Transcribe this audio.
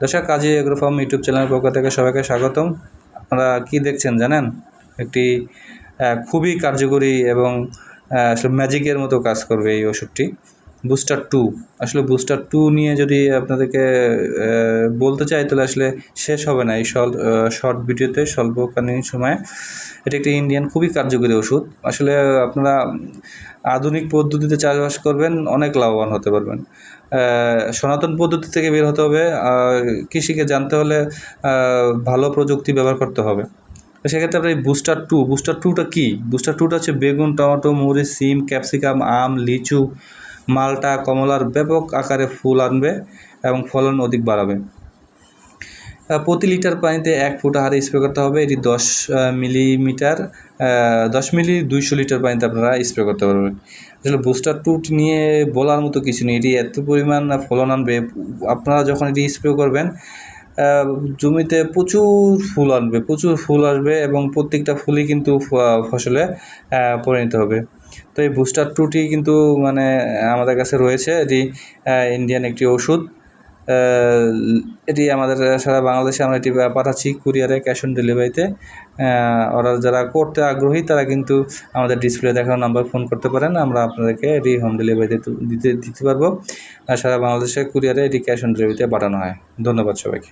দর্শক কাজী agro farm YouTube চ্যানেলের পক্ষ থেকে সবাইকে স্বাগতম। আপনারা কি দেখছেন জানেন? একটি খুবই কার্যকরী এবং ম্যাজিকের মতো কাজ করবে এই ওষুধটি। বুস্টার টু আসলে বুস্টার টু নিয়ে যদি আপনাদেরকে বলতে চাই, তাহলে আসলে শেষ হবে না এই শর্ট ভিডিওতে স্বল্পকালীন সময়ে। এটি একটি ইন্ডিয়ান খুবই কার্যকরী ওষুধ। আসলে আপনারা আধুনিক পদ্ধতিতে চাষবাস করবেন, অনেক লাভবান হতে পারবেন। সনাতন পদ্ধতি থেকে বের হতে হবে। কৃষিকে জানতে হলে ভালো প্রযুক্তি ব্যবহার করতে হবে। সেক্ষেত্রে আপনার এই বুস্টার টু বুস্টার টুটা কী? বুস্টার টুটা হচ্ছে বেগুন, টমেটো, মরিচ, সিম, ক্যাপসিকাম, আম, লিচু। মালটা কমলার ব্যাপক আকারে ফুল আনবে এবং ফলন অধিক বাড়াবে। প্রতি লিটার পানিতে এক ফুটা হারে স্প্রে করতে হবে। এটি দশ মিলিমিটার দশ মিলি দুইশো লিটার পানিতে আপনারা স্প্রে করতে পারবেন। আসলে বুস্টার টুট নিয়ে বলার মতো কিছু নেই। এটি এত পরিমাণ ফলন আনবে। আপনারা যখন এটি স্প্রে করবেন জমিতে প্রচুর ফুল আনবে, প্রচুর ফুল আসবে এবং প্রত্যেকটা ফুলই কিন্তু ফসলে পরিণত হবে। তো এই বুস্টার টুটি কিন্তু মানে আমাদের কাছে রয়েছে। এটি ইন্ডিয়ান একটি ওষুধ। এটি আমাদের সারা বাংলাদেশে আমরা এটি পাঠাচ্ছি কুরিয়ারে ক্যাশ অন ডেলিভারিতে অর্ডার যারা করতে আগ্রহী, তারা কিন্তু আমাদের ডিসপ্লে দেখানো নাম্বার ফোন করতে পারেন। আমরা আপনাদেরকে এটি হোম ডেলিভারিতে দিতে দিতে পারব। সারা বাংলাদেশে কুরিয়ারে এটি ক্যাশ অন ডেলিভারিতে পাঠানো হয়। ধন্যবাদ সবাইকে।